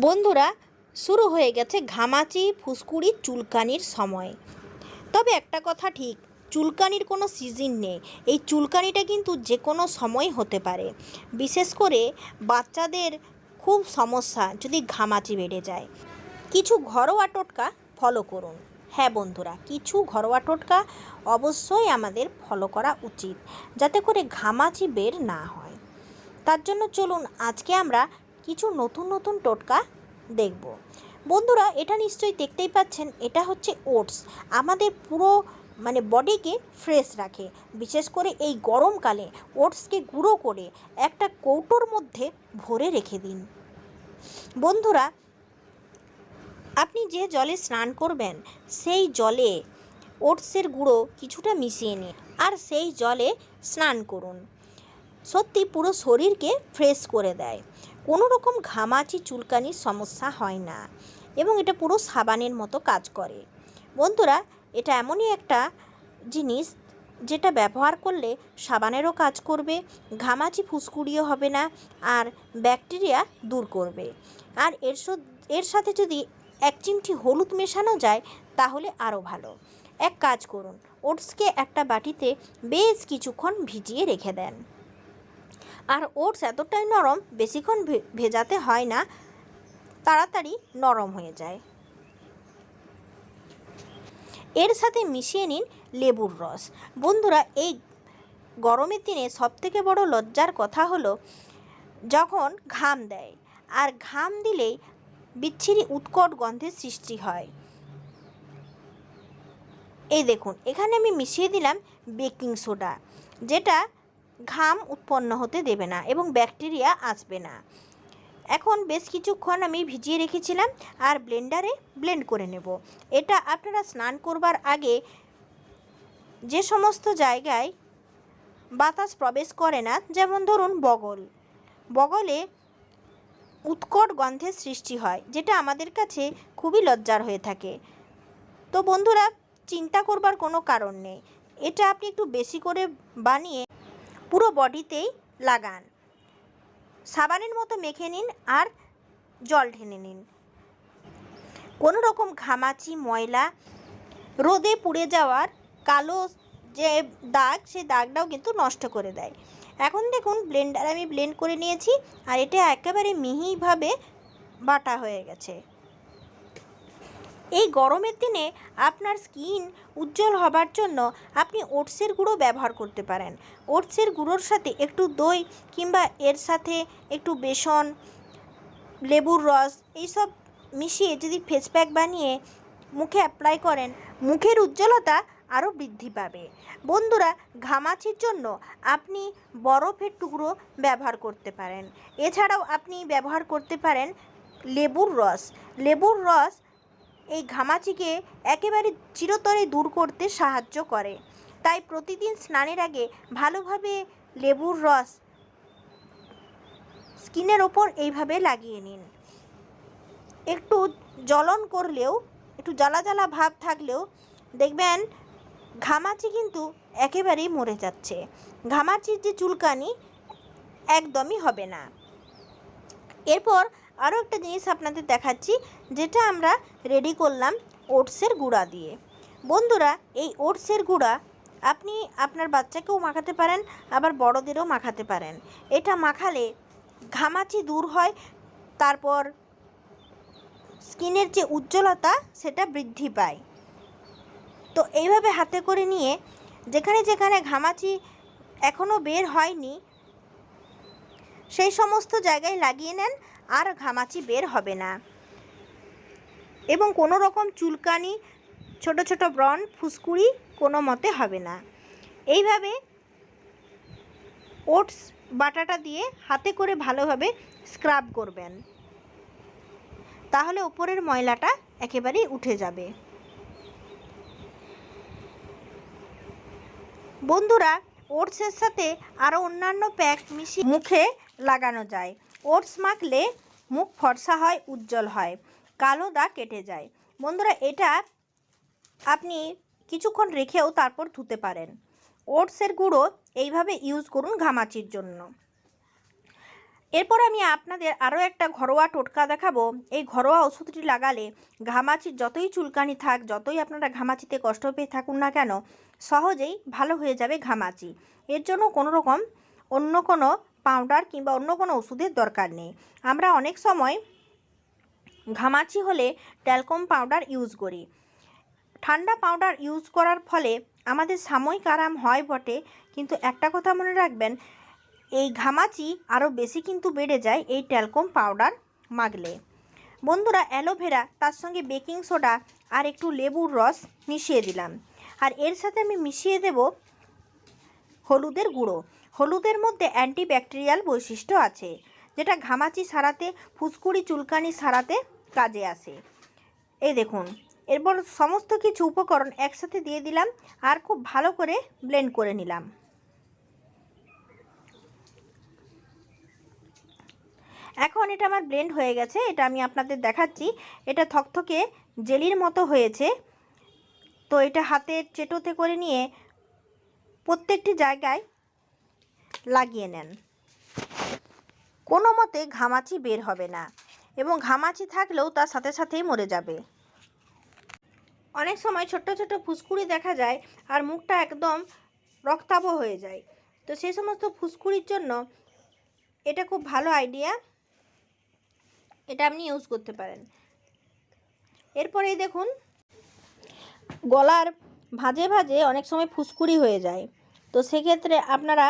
বন্ধুরা, শুরু হয়ে গেছে ঘামাচি, ফুসকুড়ি, চুলকানির সময়। তবে একটা কথা ঠিক, চুলকানির কোনো সিজন নেই। এই চুলকানিটা কিন্তু যে কোনো সময় হতে পারে। বিশেষ করে বাচ্চাদের খুব সমস্যা যদি ঘামাচি বেড়ে যায়। কিছু ঘরোয়া টোটকা ফলো করুন। হ্যাঁ বন্ধুরা, কিছু ঘরোয়া টোটকা অবশ্যই আমাদের ফলো করা উচিত, যাতে করে ঘামাচি বের না হয়। তার জন্য চলুন আজকে আমরা কিছু নতুন নতুন টোটকা দেখব। বন্ধুরা, এটা নিশ্চয়ই দেখতেই পাচ্ছেন, এটা হচ্ছে ওটস। আমাদের পুরো মানে বডিকে ফ্রেশ রাখে। বিশেষ করে এই গরমকালে ওটসকে গুঁড়ো করে একটা কৌটোর মধ্যে ভরে রেখে দিন। বন্ধুরা, আপনি যে জলে স্নান করবেন, সেই জলে ওটসের গুঁড়ো কিছুটা মিশিয়ে নিন আর সেই জলে স্নান করুন। সত্যি পুরো শরীরকে ফ্রেশ করে দেয়। কোনো রকম ঘামাচি চুলকানির সমস্যা হয় না এবং এটা পুরো সাবানের মতো কাজ করে। বন্ধুরা, এটা এমনই একটা জিনিস যেটা ব্যবহার করলে সাবানেরও কাজ করবে, ঘামাচি ফুসকুড়িও হবে না আর ব্যাকটেরিয়া দূর করবে। আর এর এর সাথে যদি এক চিমটি হলুদ মেশানো যায়, তাহলে আরও ভালো। এক কাজ করুন, ওটসকে একটা বাটিতে বেশ কিছুক্ষণ ভিজিয়ে রেখে দেন। আর ওটস এতটাই নরম, বেশিক্ষণ ভেজাতে হয় না, তাড়াতাড়ি নরম হয়ে যায়। এর সাথে মিশিয়ে নিন লেবুর রস। বন্ধুরা, এই গরমের দিনে সবথেকে বড় লজ্জার কথা হলো যখন ঘাম দেয়, আর ঘাম দিলেই বিচ্ছিরি উৎকট গন্ধের সৃষ্টি হয়। এই দেখুন, এখানে আমি মিশিয়ে দিলাম বেকিং সোডা, যেটা ঘাম উৎপন্ন হতে দেবে না এবং ব্যাকটেরিয়া আসবে না। এখন বেশ কিছুক্ষণ আমি ভিজিয়ে রেখেছিলাম আর ব্লেন্ডারে ব্লেন্ড করে নেব। এটা আপনারা স্নান করবার আগে যে সমস্ত জায়গায় বাতাস প্রবেশ করে না, যেমন ধরুন বগল। বগলে উৎকট গন্ধের সৃষ্টি হয়, যেটা আমাদের কাছে খুবই লজ্জার হয়ে থাকে। তো বন্ধুরা, চিন্তা করবার কোনো কারণ নেই। এটা আপনি একটু বেশি করে বানিয়ে পুরো বডিতেই লাগান। সাবানের মতো মেখে নিন আর জল ঢেলে নিন। কোনো রকম ঘামাচি, ময়লা, রোদে পুড়ে যাওয়ার কালো যে দাগ সেই দাগটাও কিন্তু নষ্ট করে দেয়। এখন দেখুন, ব্লেন্ডার আমি ব্লেন্ড করে নিয়েছি আর এটা একেবারে মিহিভাবে বাটা হয়ে গেছে। এই গরমের দিনে আপনার স্কিন উজ্জ্বল হবার জন্য আপনি ওটসের গুঁড়ো ব্যবহার করতে পারেন। ওটসের গুঁড়োর সাথে একটু দই কিংবা এর সাথে একটু বেসন, লেবুর রস এইসব মিশিয়ে যদি ফেস প্যাক বানিয়ে মুখে অ্যাপ্লাই করেন, মুখের উজ্জ্বলতা আরও বৃদ্ধি পাবে। বন্ধুরা, ঘামাচির জন্য আপনি বরফের টুকরো ব্যবহার করতে পারেন। এছাড়াও আপনি ব্যবহার করতে পারেন লেবুর রস। লেবুর রস এই ঘামাচিকে একেবারে চিরতরে দূর করতে সাহায্য করে। তাই প্রতিদিন স্নানের আগে ভালোভাবে লেবুর রস স্কিনের ওপর এইভাবে লাগিয়ে নিন। একটু জ্বলন করলেও, একটু জ্বালা জ্বালা ভাব থাকলেও দেখবেন ঘামাচি কিন্তু একেবারেই মরে যাচ্ছে। ঘামাচির যে চুলকানি একদমই হবে না। এরপর আরও একটা জিনিস আপনাদের দেখাচ্ছি, যেটা আমরা রেডি করলাম ওটসের গুঁড়া দিয়ে। বন্ধুরা, এই ওটসের গুঁড়া আপনি আপনার বাচ্চাকেও মাখাতে পারেন, আবার বড়দেরও মাখাতে পারেন। এটা মাখালে ঘামাচি দূর হয়, তারপর স্কিনের যে উজ্জ্বলতা, সেটা বৃদ্ধি পায়। তো এইভাবে হাতে করে নিয়ে, যেখানে যেখানে ঘামাচি এখনও বের হয়নি, সেই সমস্ত জায়গায় লাগিয়ে নেন আর ঘামাচি বের হবে না। এবং কোনো রকম চুলকানি, ছোট ছোট ব্রণ, ফুসকুড়ি কোনো মতে হবে না। এইভাবে ওটস বাটাটা দিয়ে হাতে করে ভালোভাবে স্ক্রাব করবেন। তাহলে ওপরের ময়লাটা একেবারেই উঠে যাবে। বন্ধুরা, ওটসের সাথে আরও অন্যান্য প্যাক মিশিয়ে মুখে লাগানো যায়। ওটস মাখলে মুখ ফর্সা হয়, উজ্জ্বল হয়, কালো দাগ কেটে যায়। বন্ধুরা, এটা আপনি কিছুক্ষণ রেখেও তারপর ধুতে পারেন। ওটসের গুঁড়ো এইভাবে ইউজ করুন ঘামাচির জন্য। এরপর আমি আপনাদের আরও একটা ঘরোয়া টোটকা দেখাবো। এই ঘরোয়া ওষুধটি লাগালে ঘামাচির যতই চুলকানি থাক, যতই আপনারা ঘামাচিতে কষ্ট পেয়ে থাকুন না কেন, সহজেই ভালো হয়ে যাবে ঘামাচি। এর জন্য কোনো রকম অন্য কোনো পাউডার কিংবা অন্য কোনো ওষুধের দরকার নেই। আমরা অনেক সময় ঘামাচি হলে ট্যালকম পাউডার ইউজ করি। ঠান্ডা পাউডার ইউজ করার ফলে আমাদের সাময়িক আরাম হয় বটে। কিন্তু একটা কথা মনে রাখবেন, এই ঘামাচি আরও বেশি কিন্তু বেড়ে যায় এই ট্যালকম পাউডার মাগলে বন্ধুরা অ্যালোভেরা তার সঙ্গে বেকিং সোডা আর একটু লেবুর রস মিশিয়ে দিলাম। আর এর সাথে আমি মিশিয়ে দেব হলুদের গুঁড়ো। হলুদের মধ্যে অ্যান্টিব্যাকটেরিয়াল বৈশিষ্ট্য আছে, যেটা ঘামাচি সারাতে, ফুসকুড়ি চুলকানি সারাতে কাজে আসে। এই দেখুন, এরপর সমস্ত কিছু উপকরণ একসাথে দিয়ে দিলাম আর খুব ভালো করে ব্লেন্ড করে নিলাম। এখন এটা আমার ব্লেন্ড হয়ে গেছে, এটা আমি আপনাদের দেখাচ্ছি। এটা থকথকে জেলির মতো হয়েছে। তো এটা হাতের চেটোতে করে নিয়ে প্রত্যেকটি জায়গায় লাগিয়ে নেন। কোনো মতে ঘামাচি বের হবে না এবং ঘামাচি থাকলেও তার সাথে সাথেই মরে যাবে। অনেক সময় ছোট্ট ছোট্ট ফুসকুড়ি দেখা যায় আর মুখটা একদম রক্তাভ হয়ে যায়। তো সেই সমস্ত ফুসকুড়ির জন্য এটা খুব ভালো আইডিয়া এটা আপনি ইউজ করতে পারেন। এরপরেই দেখুন, গলার ভাজে ভাজে অনেক সময় ফুসকুড়ি হয়ে যায়। তো সেক্ষেত্রে আপনারা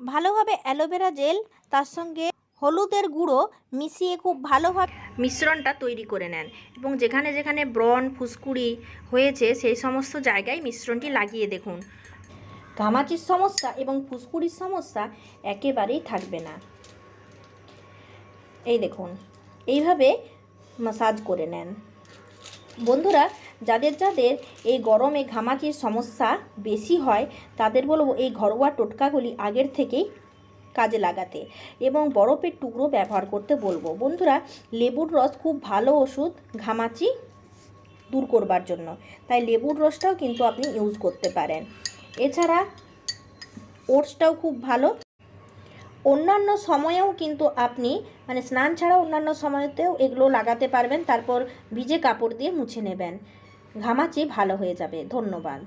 ভালোভাবে অ্যালোভেরা জেল, তার সঙ্গে হলুদের গুঁড়ো মিশিয়ে খুব ভালোভাবে মিশ্রণটা তৈরি করে নেন এবং যেখানে যেখানে ব্রণ, ফুসকুড়ি হয়েছে সেই সমস্ত জায়গায় মিশ্রণটি লাগিয়ে দেখুন। ঘামাচির সমস্যা এবং ফুসকুড়ির সমস্যা একেবারেই থাকবে না। এই দেখুন, এইভাবে মাসাজ করে নেন। বন্ধুরা, যাদের যাদের এই গরমে ঘামাচির সমস্যা বেশি হয়, তাদের বলব এই ঘরোয়া টোটকাগুলি আগের থেকেই কাজে লাগাতে এবং বরফের টুকরো ব্যবহার করতে বলব। বন্ধুরা, লেবুর রস খুব ভালো ওষুধ ঘামাচি দূর করবার জন্য। তাই লেবুর রসটাও কিন্তু আপনি ইউজ করতে পারেন। এছাড়া, ওটসটাও খুব ভালো। অন্যান্য সময়েও কিন্তু আপনি মানে স্নান ছাড়া অন্যান্য সময়তেও এগুলো লাগাতে পারবেন, তারপর ভিজে কাপড় দিয়ে মুছে নেবেন। ঘামাচি ভালো হয়ে যাবে। ধন্যবাদ।